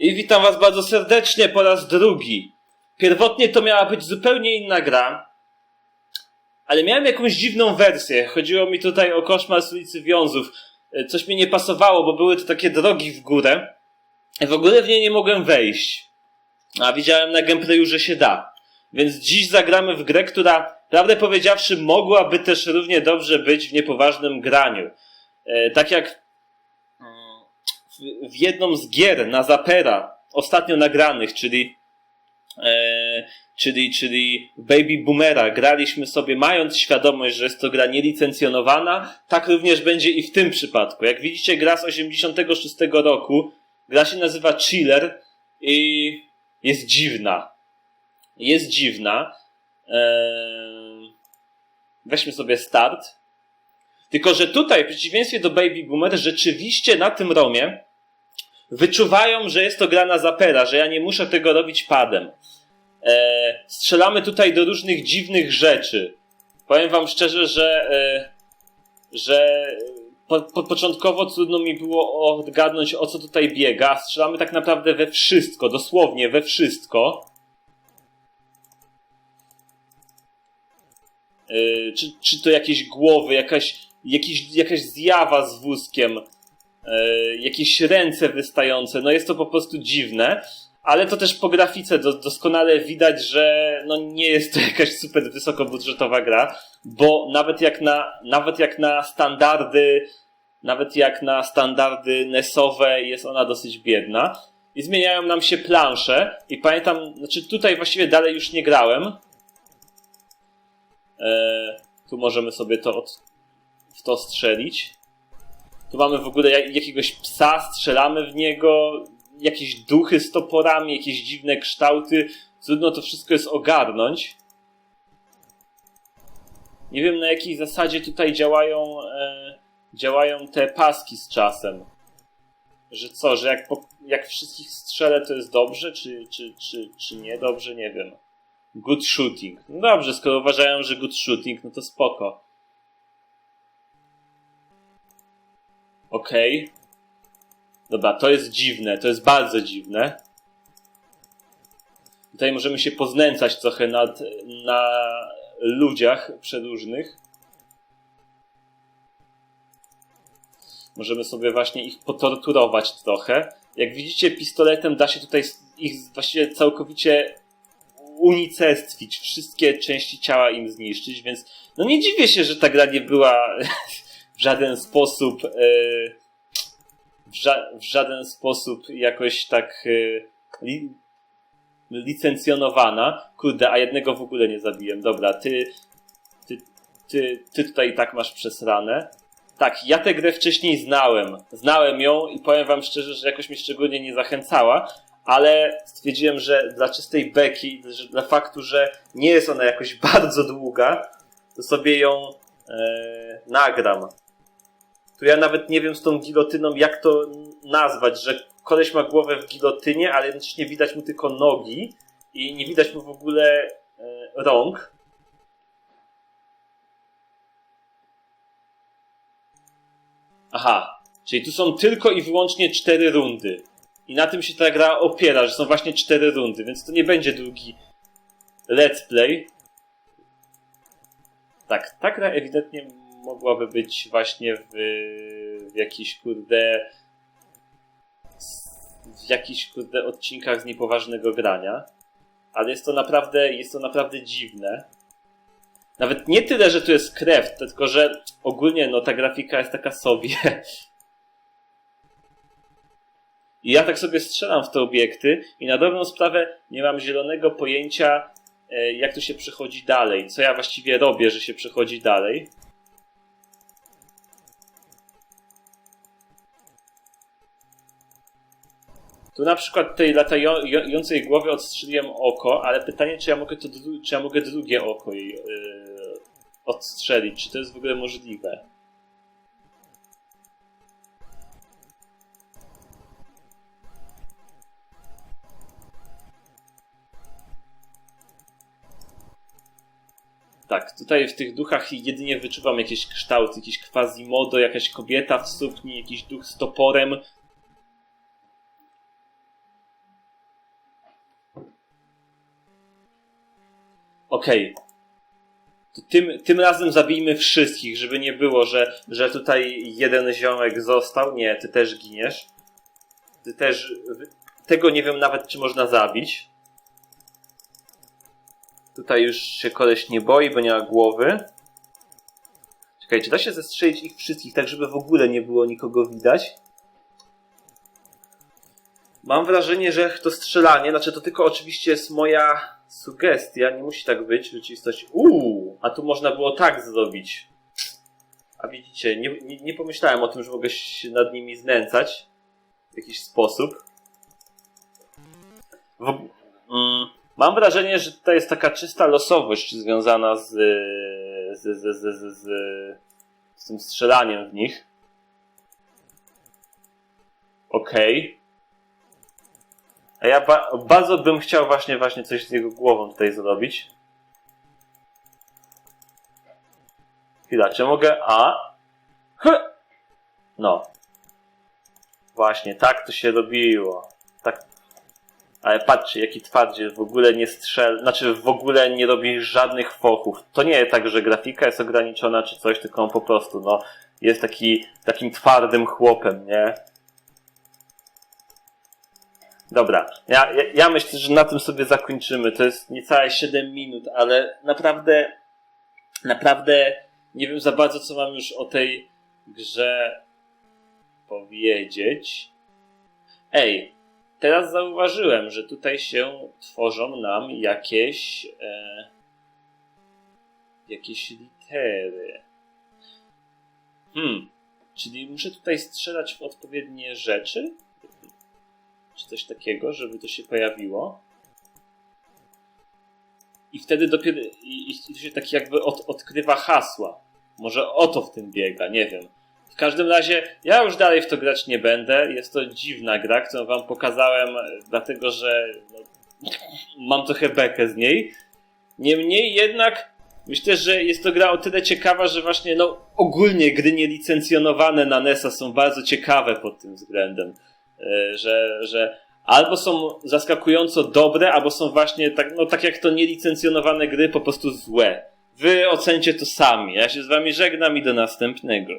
I witam was bardzo serdecznie po raz drugi. Pierwotnie to miała być zupełnie inna gra, ale miałem jakąś dziwną wersję. Chodziło mi tutaj o koszmar z ulicy Wiązów. E, Coś mi nie pasowało, bo były to takie drogi w górę. I w ogóle w nie nie mogłem wejść. A widziałem na gameplayu, że się da. Więc dziś zagramy w grę, która, prawdę powiedziawszy, mogłaby też równie dobrze być w niepoważnym graniu. E, tak jak w, jedną z gier na Zapera, ostatnio nagranych, czyli, e, czyli, czyli Baby Boomera, graliśmy sobie mając świadomość, że jest to gra nielicencjonowana, tak również będzie i w tym przypadku. Jak widzicie, gra z 86 roku, gra się nazywa Chiller i jest dziwna. Jest dziwna. Eee, weźmy sobie start. Tylko, że tutaj, w przeciwieństwie do Baby Boomer, rzeczywiście na tym romie wyczuwają, że jest to gra na zapera, że ja nie muszę tego robić padem. Eee, strzelamy tutaj do różnych dziwnych rzeczy. Powiem wam szczerze, że, e, że po, po, początkowo trudno mi było odgadnąć, o co tutaj biega. Strzelamy tak naprawdę we wszystko, dosłownie we wszystko. Yy, czy, czy to jakieś głowy, jakaś, jakiś, jakaś zjawa z wózkiem, jakieś ręce wystające. No jest to po prostu dziwne, ale to też po grafice do, doskonale widać, że no nie jest to jakaś super wysokobudżetowa gra, bo nawet jak na, nawet jak na standardy, nawet jak na standardy NESowe jest ona dosyć biedna. I zmieniają nam się plansze i pamiętam, znaczy tutaj właściwie dalej już nie grałem, E, tu możemy sobie to od, w to strzelić. Tu mamy w ogóle jak, jakiegoś psa, strzelamy w niego, jakieś duchy z toporami, jakieś dziwne kształty. Trudno to wszystko jest ogarnąć. Nie wiem na jakiej zasadzie tutaj działają, e, działają te paski z czasem. Że co, że jak, po, jak wszystkich strzelę to jest dobrze, czy, czy, czy, czy nie dobrze, nie wiem. Good shooting. No dobrze, skoro uważają, że good shooting, no to spoko. Okej. Okay. Dobra, to jest dziwne, to jest bardzo dziwne. Tutaj możemy się poznęcać trochę nad, na ludziach przeróżnych. Możemy sobie właśnie ich potorturować trochę. Jak widzicie, pistoletem da się tutaj ich właściwie całkowicie unicestwić, wszystkie części ciała im zniszczyć, więc no nie dziwię się, że ta gra nie była w żaden sposób e, w, ża w żaden sposób jakoś tak e, li licencjonowana. Kurde, a jednego w ogóle nie zabiłem. Dobra, ty, ty, ty, ty tutaj tak masz przesrane. Tak, ja tę grę wcześniej znałem. Znałem ją i powiem wam szczerze, że jakoś mnie szczególnie nie zachęcała, ale stwierdziłem, że dla czystej beki, dla faktu, że nie jest ona jakoś bardzo długa, to sobie ją e, nagram. Tu ja nawet nie wiem z tą gilotyną, jak to nazwać, że koleś ma głowę w gilotynie, ale jednocześnie widać mu tylko nogi i nie widać mu w ogóle e, rąk. Aha, czyli tu są tylko i wyłącznie cztery rundy. I na tym się ta gra opiera, że są właśnie cztery rundy, więc to nie będzie długi let's play. Tak, ta gra ewidentnie mogłaby być właśnie w, w jakiś kurde w jakichś kurde odcinkach z niepoważnego grania. Ale jest to naprawdę, jest to naprawdę dziwne. Nawet nie tyle, że tu jest krew, tylko że ogólnie no ta grafika jest taka sobie. I ja tak sobie strzelam w te obiekty i na dobrą sprawę nie mam zielonego pojęcia, e, jak to się przechodzi dalej. Co ja właściwie robię, że się przechodzi dalej. Tu na przykład tej latającej głowy odstrzeliłem oko, ale pytanie, czy ja mogę, to, czy ja mogę drugie oko jej yy, odstrzelić? Czy to jest w ogóle możliwe? Tak, tutaj w tych duchach jedynie wyczuwam jakieś kształty, jakiś quasimodo, jakaś kobieta w sukni, jakiś duch z toporem. Okej. To Tym, tym razem zabijmy wszystkich, żeby nie było, że, że tutaj jeden ziomek został. Nie, ty też giniesz. Ty też. Tego nie wiem nawet, czy można zabić. Tutaj już się koleś nie boi, bo nie ma głowy. Czekaj, czy da się zestrzelić ich wszystkich, tak żeby w ogóle nie było nikogo widać? Mam wrażenie, że to strzelanie, znaczy to tylko oczywiście jest moja sugestia, nie musi tak być w rzeczywistości. Uuu, a tu można było tak zrobić. A widzicie, nie, nie, nie pomyślałem o tym, że mogę się nad nimi znęcać w jakiś sposób. W, mm, mam wrażenie, że tutaj jest taka czysta losowość związana z, z, z, z, z, z, z tym strzelaniem w nich. Okej. A ja ba bardzo bym chciał właśnie właśnie coś z jego głową tutaj zrobić. Chwila, czy mogę? A? H! No. Właśnie, tak to się robiło. Tak. Ale patrzcie, jaki twardziel w ogóle nie strzel, znaczy w ogóle nie robi żadnych fochów. To nie jest tak, że grafika jest ograniczona czy coś, tylko on po prostu, no, jest taki, takim twardym chłopem, nie? Dobra, ja, ja, ja myślę, że na tym sobie zakończymy. To jest niecałe 7 minut, ale naprawdę, naprawdę nie wiem za bardzo, co mam już o tej grze powiedzieć. Ej, teraz zauważyłem, że tutaj się tworzą nam jakieś e, jakieś litery. Hmm, czyli muszę tutaj strzelać w odpowiednie rzeczy? Czy coś takiego, żeby to się pojawiło. I wtedy dopiero i, i się tak jakby od, odkrywa hasła. Może o to w tym biega, nie wiem. W każdym razie ja już dalej w to grać nie będę. Jest to dziwna gra, którą wam pokazałem, dlatego że no, mam trochę bekę z niej. Niemniej jednak myślę, że jest to gra o tyle ciekawa, że właśnie no, ogólnie gry nielicencjonowane na NESa są bardzo ciekawe pod tym względem. E, że, że albo są zaskakująco dobre, albo są właśnie tak, no tak jak to nielicencjonowane gry, po prostu złe. Wy ocencie to sami. Ja się z wami żegnam i do następnego.